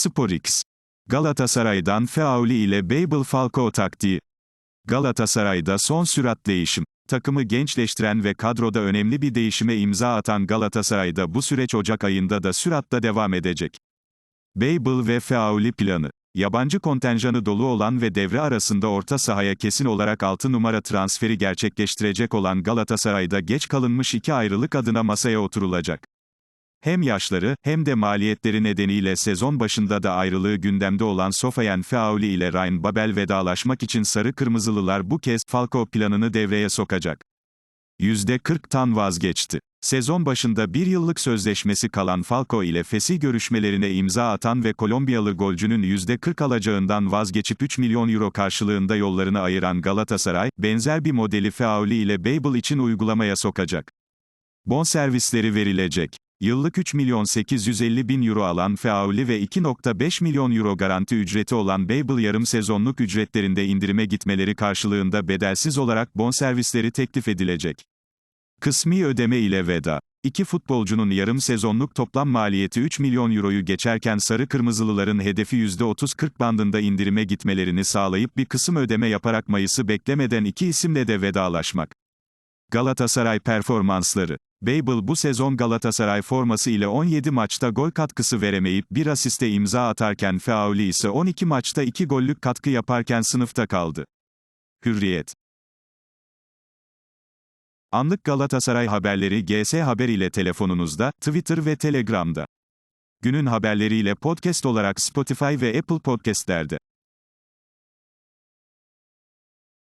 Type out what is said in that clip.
SporX. Galatasaray'dan Feauli ile Babel Falcao taktiği. Galatasaray'da son sürat değişim. Takımı gençleştiren ve kadroda önemli bir değişime imza atan Galatasaray'da bu süreç Ocak ayında da süratla devam edecek. Babel ve Feauli planı. Yabancı kontenjanı dolu olan ve devre arasında orta sahaya kesin olarak 6 numara transferi gerçekleştirecek olan Galatasaray'da geç kalınmış iki ayrılık adına masaya oturulacak. Hem yaşları, hem de maliyetleri nedeniyle sezon başında da ayrılığı gündemde olan Sofiane Feauli ile Ryan Babel vedalaşmak için Sarı Kırmızılılar bu kez Falcao planını devreye sokacak. %40'tan vazgeçti. Sezon başında bir yıllık sözleşmesi kalan Falcao ile fesih görüşmelerine imza atan ve Kolombiyalı golcünün %40 alacağından vazgeçip 3 milyon euro karşılığında yollarını ayıran Galatasaray, benzer bir modeli Feauli ile Babel için uygulamaya sokacak. Bonservisleri verilecek. Yıllık 3 milyon 850 bin euro alan Feauli ve 2.5 milyon euro garanti ücreti olan Babel yarım sezonluk ücretlerinde indirime gitmeleri karşılığında bedelsiz olarak bonservisleri teklif edilecek. Kısmi ödeme ile veda. İki futbolcunun yarım sezonluk toplam maliyeti 3 milyon euroyu geçerken Sarı Kırmızılıların hedefi %30-40 bandında indirime gitmelerini sağlayıp bir kısım ödeme yaparak Mayıs'ı beklemeden iki isimle de vedalaşmak. Galatasaray performansları. Babel bu sezon Galatasaray forması ile 17 maçta gol katkısı veremeyip bir asiste imza atarken Feauli ise 12 maçta 2 gollük katkı yaparken sınıfta kaldı. Hürriyet. Anlık Galatasaray haberleri GS Haber ile telefonunuzda, Twitter ve Telegram'da. Günün haberleriyle podcast olarak Spotify ve Apple Podcast'lerde.